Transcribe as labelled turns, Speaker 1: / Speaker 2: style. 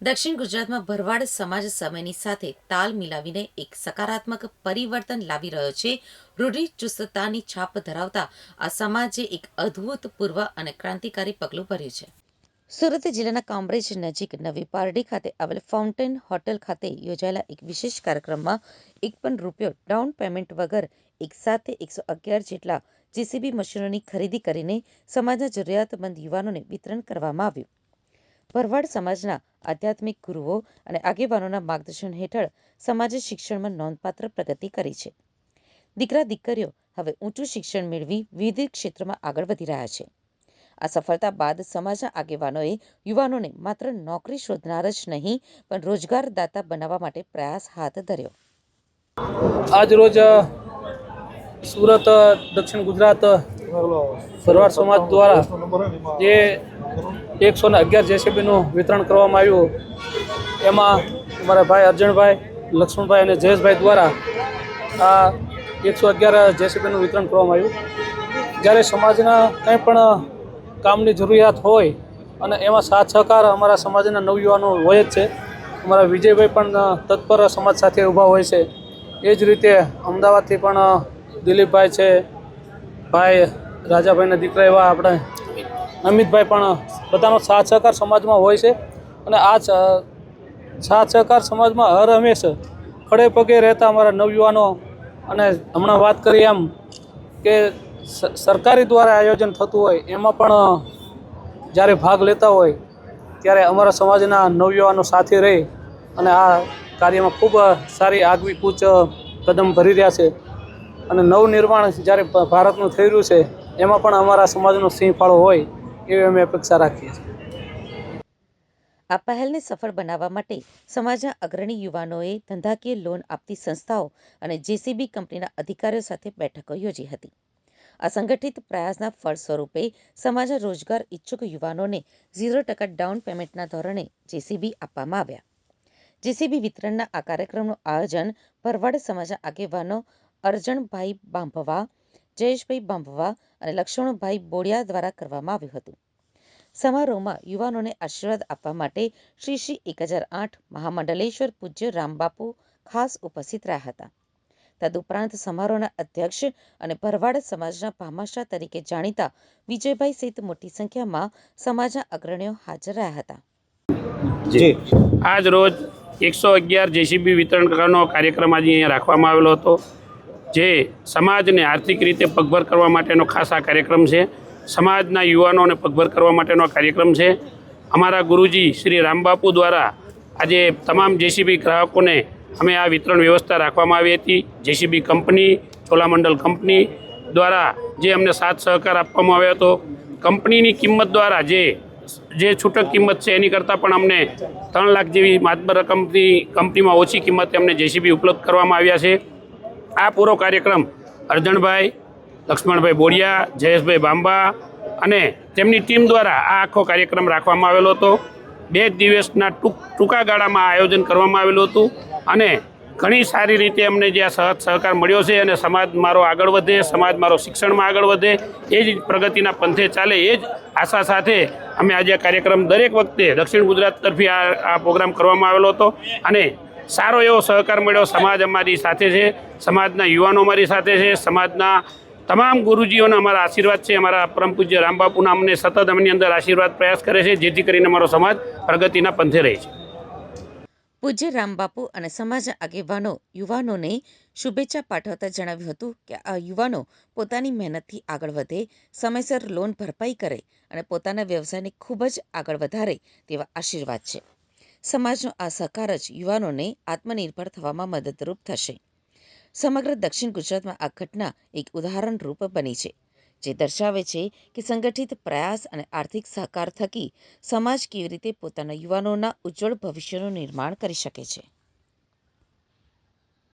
Speaker 1: દક્ષિણ ગુજરાતમાં ભરવાડ સમાજ સમયની સાથે તાલ મિલાવીને એક સકારાત્મક પરિવર્તન લાવી રહ્યો છે. રૂઢિચુસ્તતાની છાપ ધરાવતા આ સમાજે એક અભૂતપૂર્વ અને ક્રાંતિકારી પગલું ભર્યું છે. સુરત જિલ્લાના કામરેજ નજીક નવી પારડી ખાતે આવેલ ફાઉન્ટેન હોટેલ ખાતે યોજાયેલા એક વિશેષ કાર્યક્રમમાં એક પણ રૂપિયો ડાઉન પેમેન્ટ વગર એક સાથે એકસો અગિયાર જેટલા જેસીબી મશીનોની ખરીદી કરીને સમાજના જરૂરિયાતમંદ યુવાનોને વિતરણ કરવામાં આવ્યું. ભરવાડ સમાજના આધ્યાત્મિક ગુરુઓ અને આગેવાનોના માર્ગદર્શન હેઠળ સમાજે શિક્ષણમાં નોંધપાત્ર પ્રગતિ કરી છે. દીકરા દીકરીઓ હવે ઊંચું શિક્ષણ મેળવી વિવિધ ક્ષેત્રમાં આગળ વધી રહ્યા છે. આ સફળતા બાદ સમાજના આગેવાનોએ યુવાનોને માત્ર નોકરી શોધનાર જ નહીં પણ રોજગારદાતા બનાવવા માટે પ્રયાસ હાથ ધર્યો.
Speaker 2: આજ રોજ સુરત દક્ષિણ ગુજરાત અ, ભરવાડ સમાજ દ્વારા જે એકસો ને અગિયાર જેસીબીનું વિતરણ કરવામાં આવ્યું. એમાં અમારા ભાઈ અર્જણભાઈ લક્ષ્મણભાઈ અને જયેશભાઈ દ્વારા આ એકસો અગિયાર જેસીબીનું વિતરણ કરવામાં આવ્યું. જ્યારે સમાજના કંઈ પણ કામની જરૂરિયાત હોય અને એમાં સાથ સહકાર અમારા સમાજના નવયુવાનો હોય જ છે, અમારા વિજયભાઈ પણ તત્પર સમાજ સાથે ઊભા હોય છે. એ જ રીતે અમદાવાદથી પણ દિલીપભાઈ છે, ભાઈ રાજાભાઈના દીકરા એવા આપણે અમિતભાઈ પણ બધાનો સાથ સહકાર સમાજમાં હોય છે અને આ સાથ સહકાર સમાજમાં હર હંમેશ ખડે પગે રહેતા અમારા નવયુવાનો અને હમણાં વાત કરી એમ કે સરકારી દ્વારા આયોજન થતું હોય એમાં પણ જ્યારે ભાગ લેતા હોય ત્યારે અમારા સમાજના નવયુવાનો સાથે રહી અને આ કાર્યમાં ખૂબ સારી આગવી કૂચ કદમ ભરી રહ્યા છે અને નવનિર્માણ જ્યારે ભારતનું થઈ રહ્યું છે એમાં પણ અમારા સમાજનો સિંહ ફાળો હોય એવી અમે અપેક્ષા રાખીએ છીએ.
Speaker 1: આ પહેલને સફળ બનાવવા માટે સમાજના અગ્રણી યુવાનોએ ધંધાકીય લોન આપતી સંસ્થાઓ અને જેસીબી કંપનીના અધિકારીઓ સાથે બેઠકો યોજી હતી. અસંગઠિત પ્રયાસના ફળ સ્વરૂપે સમાજના રોજગાર ઈચ્છુક યુવાનોને ઝીરો ટકા ડાઉન પેમેન્ટના ધોરણે જેસીબી આપવામાં આવ્યા. જેસીબી વિતરણના આ કાર્યક્રમનું આયોજન ભરવાડ સમાજના આગેવાનો અરજણભાઈ બાંભવા જયેશભાઈ બાંભવા અને લક્ષ્મણભાઈ બોડિયા દ્વારા કરવામાં આવ્યું હતું. સમારોહમાં યુવાનોને આશીર્વાદ આપવા માટે શ્રી શ્રી એક હજાર આઠ મહામંડલેશ્વર પૂજ્ય રામબાપુ ખાસ ઉપસ્થિત રહ્યા હતા. તદુપરાંત સમારોહના અધ્યક્ષ અને ભરવાડ સમાજના ભામાશા તરીકે જાણીતા વિજયભાઈ સહિત મોટી સંખ્યામાં સમાજના અગ્રણીઓ હાજર રહ્યા હતા.
Speaker 3: જી.
Speaker 4: આજ રોજ એકસો અગિયાર જેસીબી વિતરણ કરવાનો કાર્યક્રમ આજે અહીંયા રાખવામાં આવેલો હતો. જે સમાજને આર્થિક રીતે પગભર કરવા માટેનો ખાસ આ કાર્યક્રમ છે. સમાજના યુવાનોને પગભર કરવા માટેનો આ કાર્યક્રમ છે. અમારા ગુરુજી શ્રી રામબાપુ દ્વારા આજે તમામ જેસીબી ગ્રાહકોને અમે આ વિતરણ વ્યવસ્થા રાખવામાં આવી હતી. જેસીબી કંપની, ચોલામંડલ કંપની દ્વારા જે અમને સાથ સહકાર આપવામાં આવ્યો હતો. કંપનીની કિંમત દ્વારા જે જે છૂટક કિંમત છે એની કરતાં પણ અમને ત્રણ લાખ જેવી માતબર રકમથી કંપનીમાં ઓછી કિંમતે અમને જેસીબી ઉપલબ્ધ કરવામાં આવ્યા છે. આ પૂરો કાર્યક્રમ અરજણભાઈ, લક્ષ્મણભાઈ બોડિયા, જયેશભાઈ બાંબા અને તેમની ટીમ દ્વારા આ આખો કાર્યક્રમ રાખવામાં આવેલો હતો. બે દિવસના ટૂંક, ટૂંકા ગાળામાં આયોજન કરવામાં આવેલું હતું અને ઘણી સારી રીતે અમને જે આ સહજ સહકાર મળ્યો છે અને સમાજ મારો આગળ વધે, સમાજ મારો શિક્ષણમાં આગળ વધે, એ જ પ્રગતિના પંથે ચાલે, એ જ આશા સાથે અમે આજે આ કાર્યક્રમ દરેક વખતે દક્ષિણ ગુજરાત તરફી આ આ પ્રોગ્રામ કરવામાં આવેલો હતો અને સારો એવો સહકાર મળ્યો. સમાજ અમારી સાથે છે. સમાજના યુવાનો અમારી સાથે છે. સમાજના તમામ ગુરુજીઓના અમારા આશીર્વાદ છે. અમારા પરમ પૂજ્ય રામબાપુના અમને સતત અમની અંદર આશીર્વાદ પ્રયાસ કરે છે, જેથી કરીને અમારો સમાજ પ્રગતિના પંથે રહે છે.
Speaker 1: પૂજ્ય રામબાપુ અને સમાજના આગેવાનો યુવાનોને શુભેચ્છા પાઠવતા જણાવ્યું હતું કે, આ યુવાનો પોતાની મહેનતથી આગળ વધે, સમયસર લોન ભરપાઈ કરે અને પોતાના વ્યવસાયને ખૂબ જ આગળ વધારે તેવા આશીર્વાદ છે. સમાજનો આ સહકાર જ યુવાનોને આત્મનિર્ભર થવામાં મદદરૂપ થશે. સમગ્ર દક્ષિણ ગુજરાતમાં આ ઘટના એક ઉદાહરણરૂપ બની છે, જે દર્શાવે છે કે સંગઠિત પ્રયાસ અને આર્થિક સહકાર થકી સમાજ કેવી રીતે પોતાના યુવાનોના ઉજ્જવળ ભવિષ્યનું નિર્માણ કરી શકે છે.